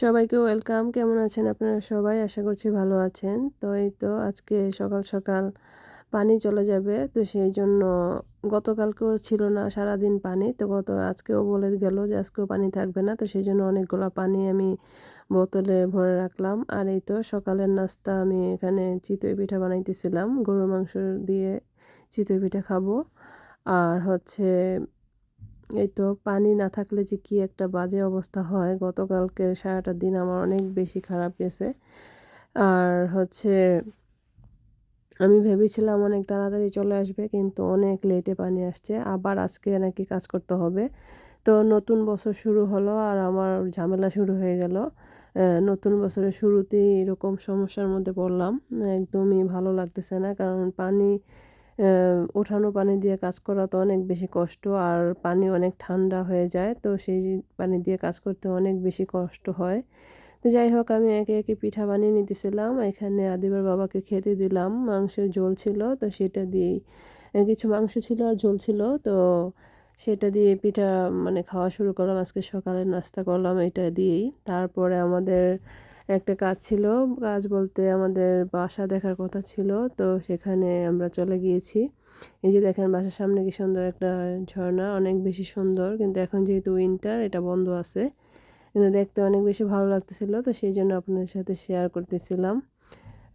সবাইকে ওয়েলকাম। কেমন আছেন আপনারা সবাই? আশা করছি ভালো আছেন। তো এই তো আজকে সকাল সকাল পানি চলে যাবে। তো সেই জন্য গতকালকেও ছিল না সারাদিন পানি। তো গত আজকেও বলে গেল যে আজকেও পানি থাকবে না। তো সেই জন্য অনেকগুলো পানি আমি বোতলে ভরে রাখলাম। আর এই তো সকালের নাস্তা আমি এখানে চিতই পিঠা বানাইতেছিলাম। গরুর মাংস দিয়ে চিতই পিঠা খাব। আর হচ্ছে এই তো পানি না থাকলে যে কি একটা বাজে অবস্থা হয়। গতকালকে সারাটা দিন আমার অনেক বেশি খারাপ গেছে। আর হচ্ছে আমি ভেবেছিলাম অনেক তাড়াতাড়ি চলে আসবে কিন্তু অনেক লেটে পানি আসছে। আবার আজকে নাকি কাজ করতে হবে। তো নতুন বছর শুরু হলো আর আমার ঝামেলা শুরু হয়ে গেল। নতুন বছরের শুরুতেই এরকম সমস্যার মধ্যে পড়লাম। একদমই ভালো লাগতেছে না কারণ পানি ওঠানো পানি দিয়ে কাজ করা তো অনেক বেশি কষ্ট আর পানি অনেক ঠান্ডা হয়ে যায়, তো সেই পানি দিয়ে কাজ করতে অনেক বেশি কষ্ট হয়। তো যাই হোক, আমি একে একে পিঠা বানিয়ে নিতেছিলাম। এখানে আদিবার বাবাকে খেতে দিলাম, মাংসের ঝোল ছিল, তো সেটা দিয়েই কিছু মাংস ছিল আর ঝোল ছিল, তো সেটা দিয়ে পিঠা মানে খাওয়া শুরু করলাম। আজকে সকালে নাস্তা করলাম, এটা দিয়েই। তারপরে আমাদের একটা কাজ ছিল, কাজ বলতে আমাদের বাসা দেখার কথা ছিল, তো সেখানে আমরা চলে গিয়েছি। এই যে দেখেন, বাসার সামনে কি সুন্দর একটা ঝর্ণা, অনেক বেশি সুন্দর, কিন্তু এখন যেহেতু উইন্টার এটা বন্ধ আছে। কিন্তু দেখতে অনেক বেশি ভালো লাগতেছিল, তো সেই জন্য আপনাদের সাথে শেয়ার করতেছিলাম।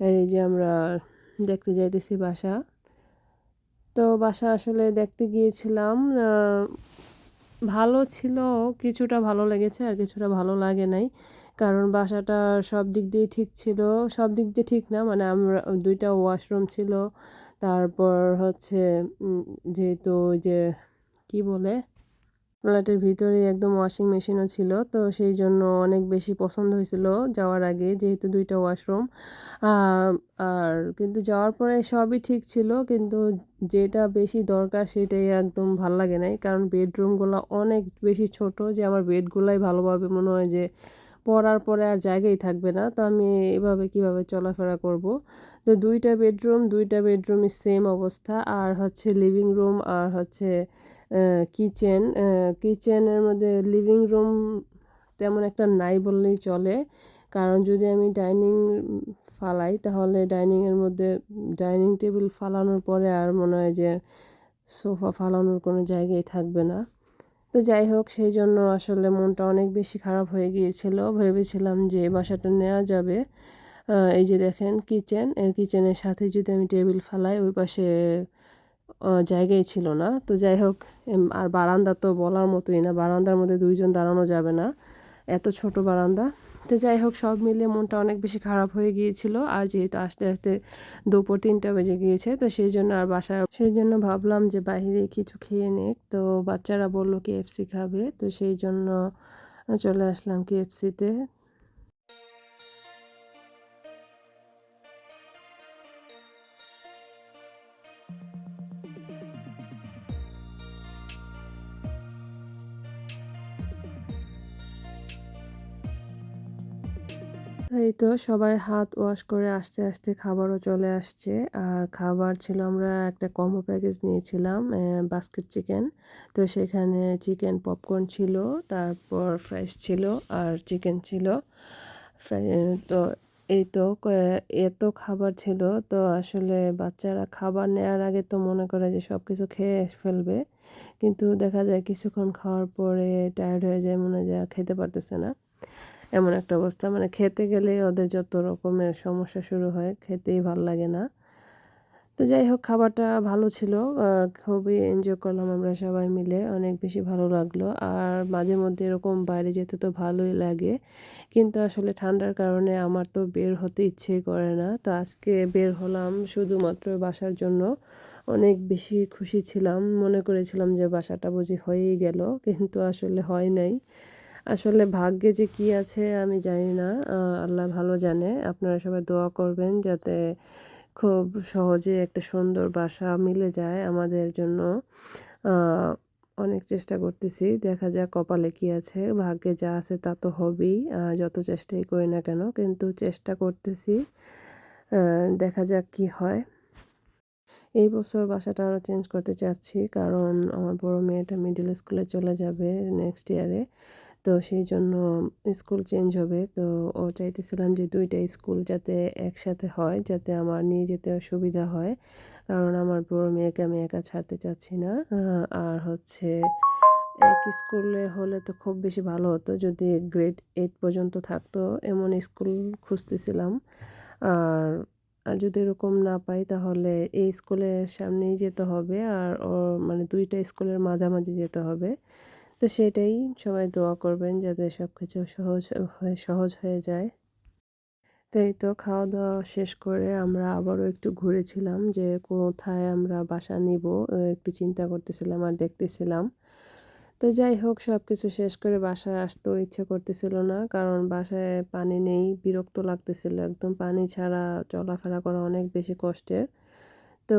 আর এই যে আমরা দেখতে যাইতেছি বাসা। তো বাসা আসলে দেখতে গিয়েছিলাম ভালো ছিল, কিছুটা ভালো লেগেছে, আর কিছুটা ভালো লাগে নাই। কারণ বাসাটা সব দিক দিয়ে ঠিক ছিল। সব দিক দিয়ে ঠিক না মানে আমরা দুইটা ওয়াশরুম ছিল। তারপর হচ্ছে যেহেতু যে, কি বলে, ফ্ল্যাটের ভিতরে একদম ওয়াশিং মেশিনও ছিল, তো সেই জন্য অনেক বেশি পছন্দ হয়েছিল যাওয়ার আগে, যেহেতু দুইটা ওয়াশরুম। আর কিন্তু যাওয়ার পরে সবই ঠিক ছিল, কিন্তু যেটা বেশি দরকার সেটাই একদম ভালো লাগে নাই, কারণ বেডরুমগুলো অনেক বেশি ছোট যে আমার বেডগুলাই ভালোভাবে মনে হয় যে পড়ার পরে আর জায়গাই থাকবে না। তো আমি এভাবে কীভাবে চলাফেরা করব? তো দুইটা বেডরুম, দুইটা বেডরুমই সেম অবস্থা। আর হচ্ছে লিভিং রুম আর হচ্ছে কিচেন কিচেনের মধ্যে লিভিং রুম তেমন একটা নাই বললেই চলে। কারণ যদি আমি ডাইনিং ফালাই, তাহলে ডাইনিংয়ের মধ্যে ডাইনিং টেবিল ফালানোর পরে আর মনে হয় যে সোফা ফালানোর কোনো জায়গায় থাকবে না। তো যাই হোক, সেই জন্য আসলে মনটা অনেক বেশি খারাপ হয়ে গিয়েছিল। ভেবেছিলাম যে বাসাটা নেওয়া যাবে। এই যে দেখেন কিচেন কিচেনের সাথে যদি আমি টেবিল ফেলাই, ওই পাশে জায়গাই ছিল না। তো যাই হোক আর বারান্দা তো বলার মতোই না। বারান্দার মধ্যে দুইজন দাঁড়ানো যাবে না। এত ছোট বারান্দা। তো যাই হোক, সব মিলিয়ে মনটা অনেক বেশি খারাপ হয়ে গিয়েছিল। আর যেহেতু আস্তে আস্তে দুপুর তিনটা বেজে গিয়েছে, তো সেই জন্য আর বাসায় সেই জন্য ভাবলাম যে বাহিরে কিছু খেয়ে নেক। তো বাচ্চারা বলল কেএফসি খাবে, তো সেই জন্য চলে আসলাম কেএফসিতে এই তো সবাই হাত ওয়াশ করে আস্তে আস্তে খাবারও চলে আসছে। আর খাবার ছিল আমরা একটা কম্বো প্যাকেজ নিয়েছিলাম বাস্কেট চিকেন। তো সেখানে চিকেন পপকর্ন ছিল, তারপর ফ্রাইস ছিল আর চিকেন ছিল। তো এই তো এত খাবার ছিল, তো আসলে বাচ্চারা খাবার নেওয়ার আগে তো মনে করে যে সব কিছু খেয়ে ফেলবে। কিন্তু দেখা যায় কিছুক্ষণ খাওয়ার পরে টায়ার্ড হয়ে যায়, মনে হয় যে খেতে পারতেছে না। এমন একটা অবস্থা। মানে খেতে গেলে ওদের যত রকমের সমস্যা শুরু হয়, খেতেই ভালো লাগে না। তো যাই হোক, খাবারটা ভালো ছিল। খুবই এনজয় করলাম আমরা সবাই মিলে। অনেক বেশি ভালো লাগল। আর মাঝে মধ্যে এরকম বাইরে যেতে তো ভালোই লাগে। কিন্তু আসলে ঠান্ডার কারণে আমার তো বের হতে ইচ্ছে করে না। তো আজকে বের হলাম শুধুমাত্র বাসার জন্য। অনেক বেশি খুশি ছিলাম। মনে করেছিলাম যে বাসাটা বুঝি হয়েই গেল। কিন্তু আসলে হয় নাই। আসলে ভাগ্যে যে কি আছে আমি জানি না। আল্লাহ ভালো জানে। আপনারা সবাই দোয়া করবেন যাতে খুব সহজে একটা সুন্দর বাসা মিলে যায় আমাদের জন্য। অনেক চেষ্টা করতেছি। দেখা যাক কপালে কি আছে। ভাগ্যে যা আছে তা তো হবেই। যত চেষ্টাই করি না কেন, কিন্তু চেষ্টা করতেছি। দেখা যাক কি হয়। এই বছর বাসাটা আরও চেঞ্জ করতে চাচ্ছি, কারণ আমার বড় মেয়েটা মিডিল স্কুলে চলে যাবে নেক্সট ইয়ারে তো সেই জন্য স্কুল চেঞ্জ হবে। তো ও চাইতেছিলাম যে দুইটা স্কুল যাতে একসাথে হয়, যাতে আমার নিয়ে যেতে সুবিধা হয়। কারণ আমার বড় মেয়েকে আমি একা ছাড়তে চাচ্ছি না। আর হচ্ছে এক স্কুলে হলে তো খুব বেশি ভালো হতো যদি গ্রেড এইট পর্যন্ত থাকতো, এমন স্কুল খুঁজতেছিলাম। আর আর যদি এরকম না পাই তাহলে এই স্কুলের সামনেই যেতে হবে। আর ও মানে দুইটা স্কুলের মাঝামাঝি যেতে হবে। তো সেটাই সবাই দোয়া করবেন যাতে সব কিছু সহজ হয়ে সহজ হয়ে যায়। তো এই তো খাওয়া দাওয়া শেষ করে আমরা আবারও একটু ঘুরেছিলাম যে কোথায় আমরা বাসা নিব একটু চিন্তা করতেছিলাম আর দেখতেছিলাম। তো যাই হোক সব কিছু শেষ করে বাসায় আসতেও ইচ্ছে করতেছিল না, কারণ বাসায় পানি নেই, বিরক্ত লাগতেছিল। একদম পানি ছাড়া চলাফেরা করা অনেক বেশি কষ্টের। তো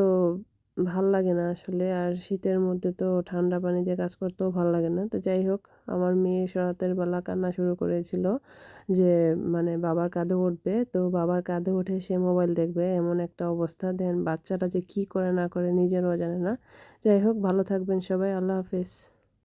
ভালো লাগে না আসলে। আর শীতের মধ্যে তো ঠান্ডা পানি দিয়ে কাজ করতেও ভালো লাগে না। তো যাই হোক, আমার মেয়ে রাতের বেলা কান্না শুরু করেছিল যে মানে বাবার কাঁধে উঠবে। তো বাবার কাঁধে উঠে সে মোবাইল দেখবে, এমন একটা অবস্থা। দেন বাচ্চাটা যে কি করে না করে নিজেরও জানে না। যাই হোক, ভালো থাকবেন সবাই। আল্লাহ হাফেজ।